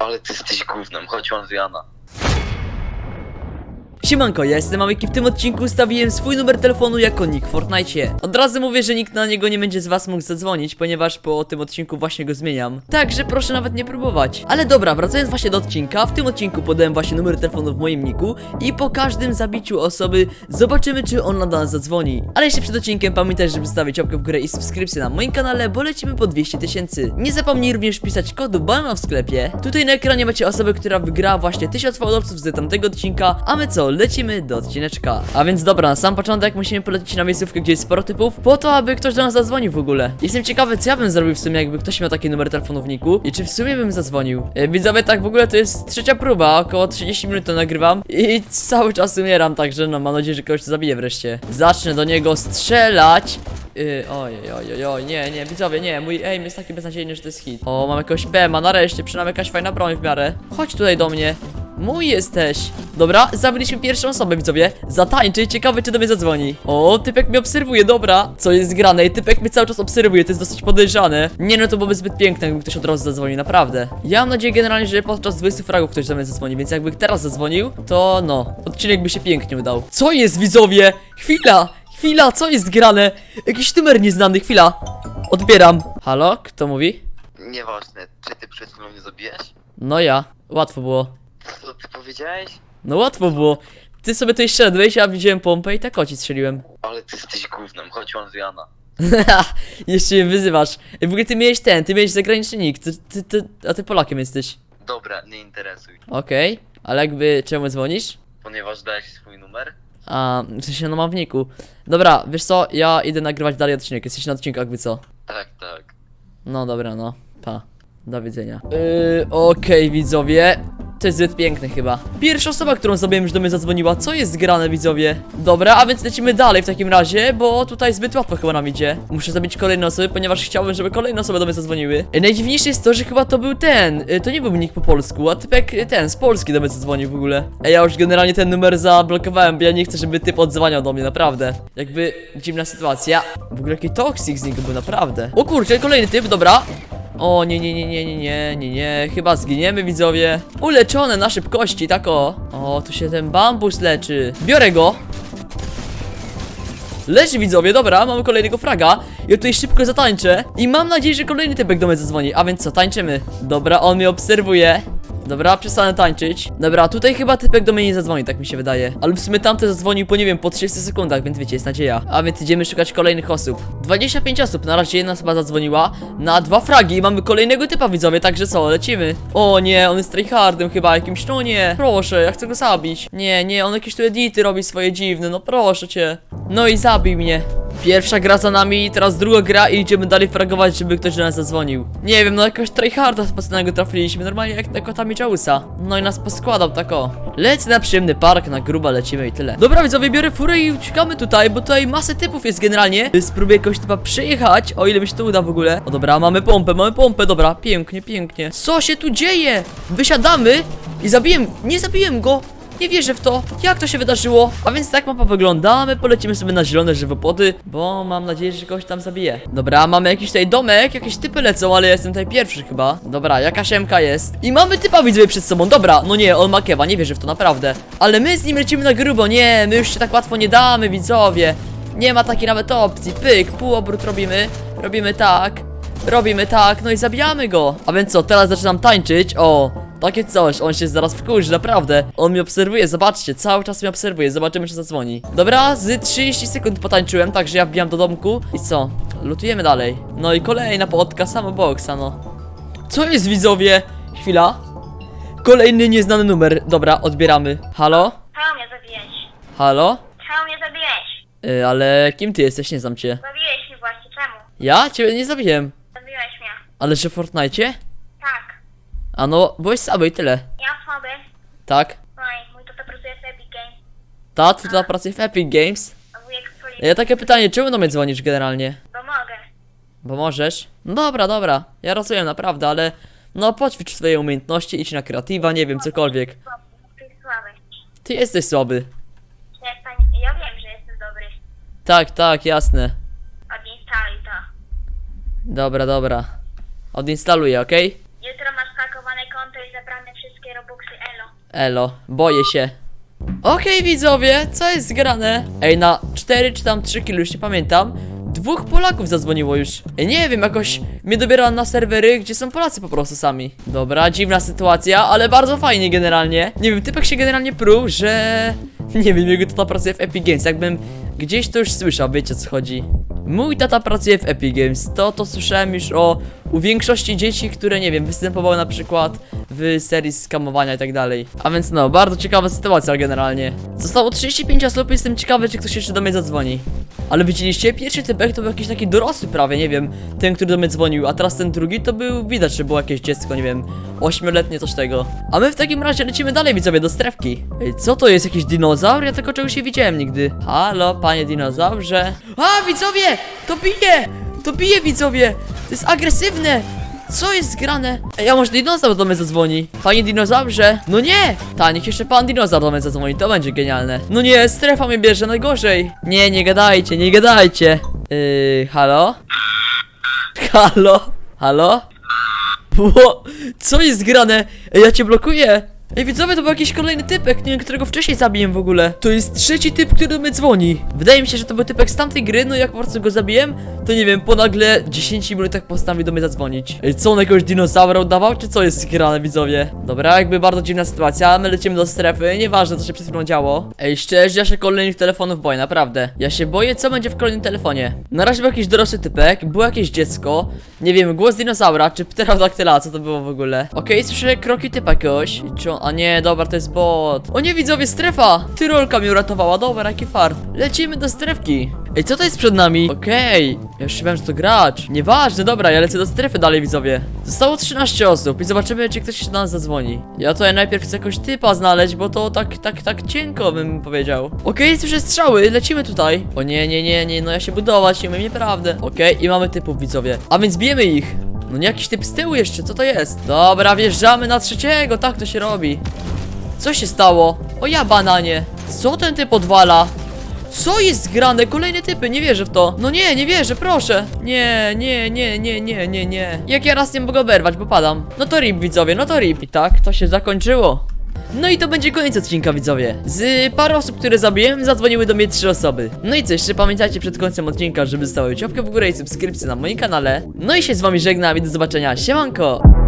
Ale ty jesteś gównem, chodź Adriana. Siemanko, ja jestem Mamik i w tym odcinku ustawiłem swój numer telefonu jako nick w Fortnite. Od razu mówię, że nikt na niego nie będzie z was mógł zadzwonić, ponieważ po tym odcinku właśnie go zmieniam. Także proszę nawet nie próbować. Ale dobra, wracając właśnie do odcinka, w tym odcinku podałem właśnie numer telefonu w moim niku i po każdym zabiciu osoby zobaczymy, czy on nadal zadzwoni. Ale jeszcze przed odcinkiem pamiętaj, żeby zostawić łapkę w górę i subskrypcję na moim kanale, bo lecimy po 200 tysięcy. Nie zapomnij również wpisać kodu BAMA w sklepie. Tutaj na ekranie macie osobę, która wygrała właśnie 1000 followców z tamtego odcinka, a my co, lecimy do odcineczka. A więc dobra, na sam początek musimy polecieć na miejscówkę, gdzie jest sporo typów, po to, aby ktoś do nas zadzwonił w ogóle. Jestem ciekawy, co ja bym zrobił w sumie, jakby ktoś miał taki numer telefonu w niku i czy w sumie bym zadzwonił. E, widzowie, tak w ogóle to jest trzecia próba, około 30 minut to nagrywam i cały czas umieram, także no mam nadzieję, że kogoś zabije wreszcie. Zacznę do niego strzelać. Yy, ojej, ojej, oj, nie, nie, widzowie, nie, mój aim jest taki beznadziejny, że to jest hit. O, mam jakiegoś Bema, nareszcie, przynajmniej jakaś fajna broń w miarę. Chodź tutaj do mnie. Mój jesteś. Dobra, zabiliśmy pierwszą osobę, widzowie. Zatańczy, ciekawe czy do mnie zadzwoni. O, typek mnie obserwuje, dobra. Co jest grane? I typek mnie cały czas obserwuje, to jest dosyć podejrzane. Nie no, to byłoby zbyt piękne, jakby ktoś od razu zadzwonił, naprawdę. Ja mam nadzieję generalnie, że podczas 20 fragów ktoś do mnie zadzwoni, więc jakby teraz zadzwonił, to no, odcinek by się pięknie udał. Co jest, widzowie? Chwila! Chwila, co jest grane? Jakiś numer nieznany, chwila. Odbieram. Halo? Kto mówi? Nieważne, czy ty przed chwilą mnie zabijesz? No ja. Łatwo było. Co ty powiedziałeś? No łatwo było. Ty sobie tutaj szedłeś, ja widziałem pompę i tak oci strzeliłem. Ale ty jesteś gównem, chodź Adriana. Jeszcze mnie wyzywasz. Ej, W ogóle ty miałeś ten, ty miałeś zagraniczny nick, ty, ty, ty, a ty Polakiem jesteś. Dobra, nie interesuj, Okej, ale jakby czemu dzwonisz? ponieważ dałeś swój numer. A, w sensie no mam w niku. Dobra, wiesz co, ja idę nagrywać dalej odcinek, jesteś na odcinku jakby co. Tak, tak. No dobra, no, pa. Do widzenia. Yy, okej widzowie. To jest zbyt piękne chyba. Pierwsza osoba, którą zabiłem już do mnie zadzwoniła. Co jest grane widzowie? Dobra, a więc lecimy dalej w takim razie, bo tutaj zbyt łatwo chyba nam idzie. Muszę zabić kolejne osoby, ponieważ chciałbym, żeby kolejne osoby do mnie zadzwoniły. Yy, najdziwniejsze jest to, że chyba to był ten. Yy, to nie był nick po polsku, a typek yy, ten z Polski do mnie zadzwonił w ogóle. Ej, ja już generalnie ten numer zablokowałem, bo ja nie chcę, żeby typ odzwaniał do mnie, naprawdę. Jakby dziwna sytuacja. W ogóle jaki toxic z niego był, naprawdę. O kurczę, kolejny typ, dobra. O nie, nie, nie, nie, nie, nie, nie, nie, chyba zginiemy widzowie. Uleczone na szybkości, tak o. O, tu się ten bambus leczy. Biorę go. Leży widzowie, dobra, mamy kolejnego fraga. Ja tutaj szybko zatańczę I mam nadzieję, że kolejny typek do mnie zadzwoni. A więc co, tańczymy. Dobra, on mnie obserwuje Dobra, przestanę tańczyć. Dobra, tutaj chyba typek do mnie nie zadzwoni, tak mi się wydaje. Ale w sumie tamten zadzwonił po nie wiem, po 30 sekundach, więc wiecie, jest nadzieja. A więc idziemy szukać kolejnych osób. 25 osób, na razie jedna osoba zadzwoniła. Na dwa fragi i mamy kolejnego typa widzowie, także co, lecimy. O nie, on jest tryhardem chyba jakimś, no nie. Proszę, ja chcę go zabić. Nie, nie, on jakieś tu edity robi swoje dziwne, no proszę cię. No i zabij mnie Pierwsza gra za nami, teraz druga gra i idziemy dalej fragować, żeby ktoś do nas zadzwonił. Nie wiem, no jakoś tryharda spocnego trafiliśmy, normalnie jak na kota Miczausa. No i nas poskładał tak o. Lecę na przyjemny park, na gruba lecimy i tyle. Dobra widzowie, biorę furę i uciekamy tutaj, bo tutaj masę typów jest generalnie. Spróbuję jakoś typa przyjechać, o ile mi się to uda w ogóle. O dobra, mamy pompę, mamy pompę, dobra, pięknie, pięknie. Co się tu dzieje? Wysiadamy i zabiłem, nie zabiłem go. Nie wierzę w to. Jak to się wydarzyło? A więc tak mapa wygląda. My polecimy sobie na zielone żywopłoty, bo mam nadzieję, że kogoś tam zabije. Dobra, mamy jakiś tutaj domek, jakieś typy lecą, ale ja jestem tutaj pierwszy chyba. Dobra, jakaś MK jest. I mamy typa widzowie przed sobą. Dobra, no nie, on ma kewa, nie wierzę w to naprawdę. Ale my z nim lecimy na grubo. Nie, my już się tak łatwo nie damy, widzowie. Nie ma takiej nawet opcji. Pyk, półobrót robimy. Robimy tak. Robimy tak, no i zabijamy go. A więc co, teraz zaczynam tańczyć. O, takie coś, on się zaraz wkurzy, naprawdę. On mnie obserwuje, zobaczcie, cały czas mnie obserwuje, zobaczymy czy zadzwoni. Dobra, z 30 sekund potańczyłem, także ja wbijam do domku. I co? Lutujemy dalej. No i kolejna potka, samo boksa, no. Co jest widzowie? Chwila. Kolejny nieznany numer. Dobra, odbieramy. Halo? Czemu mnie zabiłeś? Halo? Czemu mnie zabiłeś? Y, ale kim ty jesteś? Nie znam cię. Zabiłeś mnie właśnie, czemu? Ja? Ciebie nie zabiłem. Zabiłeś mnie. Ale że w Fortnite? Tak. A no, byłeś słaby i tyle. Ja słaby. Tak? I mój tata pracuje w Epic Games, Ta, twój tata pracuje w Epic Games. a wujek w policji, Ja takie pytanie, czemu do mnie dzwonisz generalnie? bo mogę. Bo możesz? No dobra, dobra. Ja rozumiem, naprawdę, ale... No, poćwicz swoje umiejętności, idź na kreatywa, nie wiem, cokolwiek. Słaby, ty jest słaby. Ty jesteś słaby. Przestań, ja wiem, że jestem dobry. Tak, tak, jasne. Odinstaluj to. Dobra, dobra. Odinstaluję, okej? Zabrane wszystkie Robuxy Elo. Elo, boję się. Okej widzowie, co jest zgrane? Ej, na 4 czy tam 3 kilo, już nie pamiętam. Dwóch Polaków zadzwoniło już. Ej, nie wiem, jakoś mnie dobiera na serwery, gdzie są Polacy po prostu sami. Dobra, dziwna sytuacja, ale bardzo fajnie generalnie. Nie wiem, typek się generalnie pruł, że... Nie wiem, jego tata pracuje w Epic Games, jakbym gdzieś to już słyszał, wiecie o co chodzi. Mój tata pracuje w Epic Games, to to słyszałem już o u większości dzieci, które nie wiem, występowały na przykład w serii skamowania i tak dalej. A więc no, bardzo ciekawa sytuacja generalnie. Zostało 35 osób, jestem ciekawy, czy ktoś jeszcze do mnie zadzwoni. Ale widzieliście, pierwszy typek to był jakiś taki dorosły prawie, nie wiem, ten, który do mnie dzwonił, a teraz ten drugi to był, widać, że było jakieś dziecko, nie wiem, ośmioletnie coś tego. A my w takim razie lecimy dalej, widzowie, do strefki. Ej, co to jest, jakiś dinozaur? Ja tego czegoś nie widziałem nigdy. Halo, panie dinozaurze. A, widzowie, to bije! To bije, widzowie! To jest agresywne! Co jest zgrane? Ej, a może dinozaur do mnie zadzwoni? Panie dinozaurze? No nie! Ta, niech jeszcze pan dinozaur do mnie zadzwoni, to będzie genialne. No nie, strefa mnie bierze, najgorzej. Nie, nie gadajcie, nie gadajcie. Yy, halo? Halo? Halo? Ło, co jest grane? Ej, ja cię blokuję! Ej, widzowie, to był jakiś kolejny typek, nie wiem, którego wcześniej zabiłem w ogóle. To jest trzeci typ, który do mnie dzwoni. Wydaje mi się, że to był typek z tamtej gry, no jak po prostu go zabiłem, to nie wiem, po nagle 10 minutach postanowił do mnie zadzwonić. Ej, co on jakiegoś dinozaura udawał, czy co jest grane, widzowie? Dobra, jakby bardzo dziwna sytuacja, my lecimy do strefy, nieważne co się przed chwilą działo. Ej, szczerze, ja się kolejnych telefonów boję, naprawdę. Ja się boję, co będzie w kolejnym telefonie. Na razie był jakiś dorosły typek, było jakieś dziecko, nie wiem, głos dinozaura, czy pterodaktyla, co to było w ogóle. Okej, słyszę kroki typa jakiegoś. Czy on... A nie, dobra, to jest bot. O nie, widzowie, strefa! Tyrolka mnie uratowała, dobra, jaki fart. Lecimy do strefki. Ej, co to jest przed nami? Okej, ja już myślałem, że to gracz. Nieważne, dobra, ja lecę do strefy dalej, widzowie. Zostało 13 osób i zobaczymy, czy ktoś się do nas zadzwoni. Ja tutaj najpierw chcę jakiegoś typa znaleźć, bo to tak, tak, tak cienko bym powiedział. Okej, słyszę strzały, lecimy tutaj. O nie, nie, nie, nie, no ja się budować, nie umiem nieprawdę. Okej, i mamy typów, widzowie. A więc bijemy ich. No nie jakiś typ z tyłu jeszcze, co to jest? Dobra, wjeżdżamy na trzeciego, tak to się robi. Co się stało? O ja bananie. Co ten typ odwala? Co jest grane? Kolejne typy, nie wierzę w to. No nie, nie wierzę, proszę. Nie, nie, nie, nie, nie, nie, nie. Jak ja raz nie mogę oberwać, bo padam. No to rip, widzowie, no to rip. I tak to się zakończyło. No i to będzie koniec odcinka, widzowie. Z paru osób, które zabiłem, zadzwoniły do mnie trzy osoby. No i co, jeszcze pamiętajcie przed końcem odcinka, żeby zostawić łapkę w górę i subskrypcję na moim kanale. No i się z wami żegnam i do zobaczenia. Siemanko!